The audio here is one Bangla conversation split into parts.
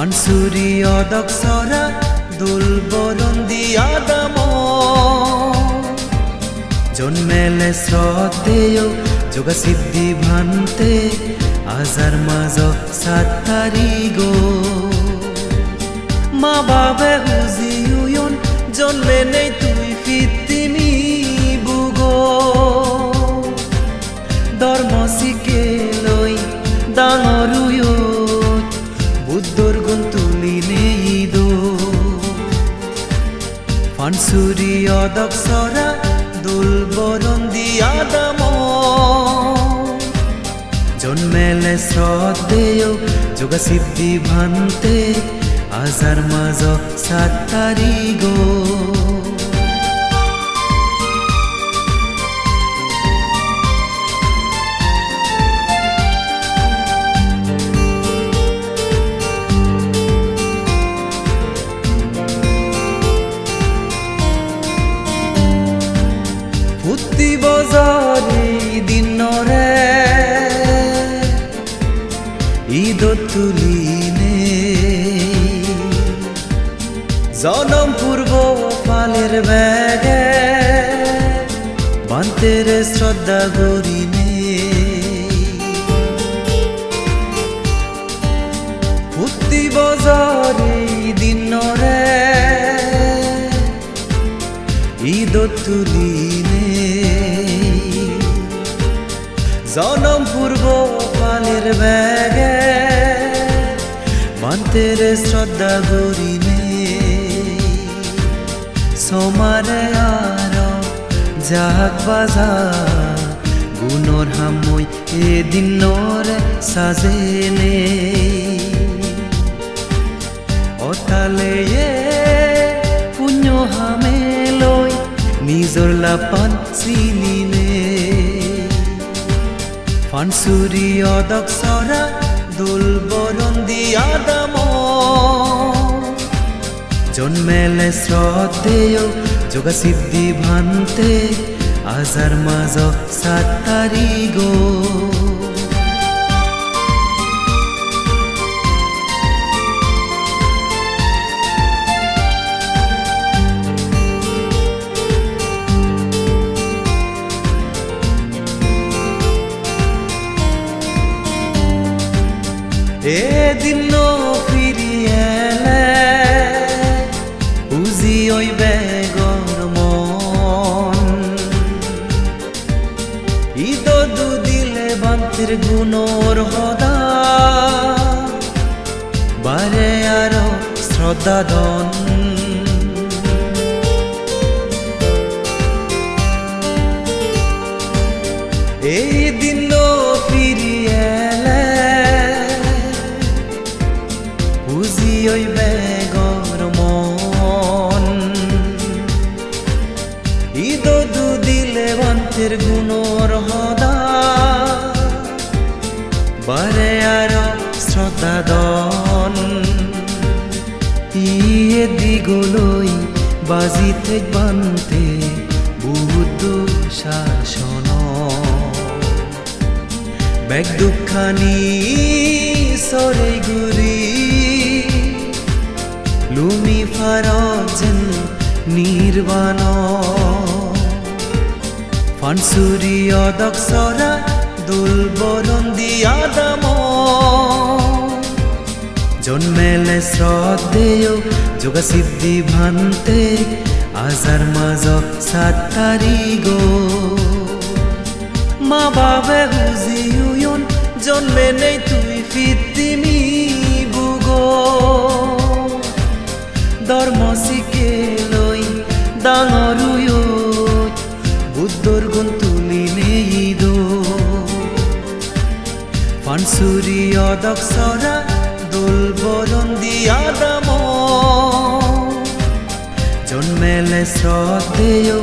ফানসুরি অদক্সরা দুল বরন্দি আদাম। জন্মেলে শ্রদ্ধেয় যোগা সিদ্ধি ভান্তে, আজার মাজ সাতারি গো। মা বাবে হুজি উয়ন, জন্মে নেই ফানসুরি অদক্সরা দুল বরন্দি আদাম। জন্মেলে শ্রদ্ধেয় যোগা সিদ্ধি ভান্তে আজার মাজ সাত গো পালের ব্যাগে বান্তের শ্রদ্ধা গরিনে ফুটি বজারি দিনরে ঈদ তুলিনে জনম পূর্ব পালের ব্যাগে, মান্তের শ্রদ্ধা গরিনে সমারে আর যাক বাজা গুণর হামই এদিন নরে সাজেনে অতালে এ পুণ্য হামে লৈ নিজৰ লাপান চিনিনে ফানচুৰি অদক্সৰা দোল বৰন্দি আদাম জন্মেলে শ্ৰদ্ধেয় যোগা সিদ্ধি ভান্তে আজার মাজ সাতারি গো। এদিন হদা। বারে আরও শ্রদ্ধা ধন। এই দিন ফিরিয়েলে বুঝি ওই বেগর মন। ঈদ দুদিলে বান্তের গুণর হদা। বারে আর শ্রদ্ধা দন। ইয়ে দিগলই বাজিতে বান্তে বুদ্ধ শাসন বেগ দুঃখানি সরে গুরি লুমি ফারজেন নির্বাণ। ফানসুরি অদক্সরা দুল বরন্দি আদাম। জন্মেলে শ্রদ্ধেয় যোগা সিদ্ধি ভান্তে আজার মাজ সাতারি গো। মা বাবে হুজি উয়ন, জন্মে নেই তুই ফিতিমি। ফানসুরি অদক্ষরা দোল বরন্দি আদাম জন্মেলে শ্রদ্ধেয়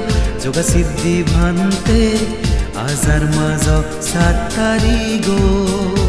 যোগা সিদ্ধি ভান্তে আজার মাজ সাত গো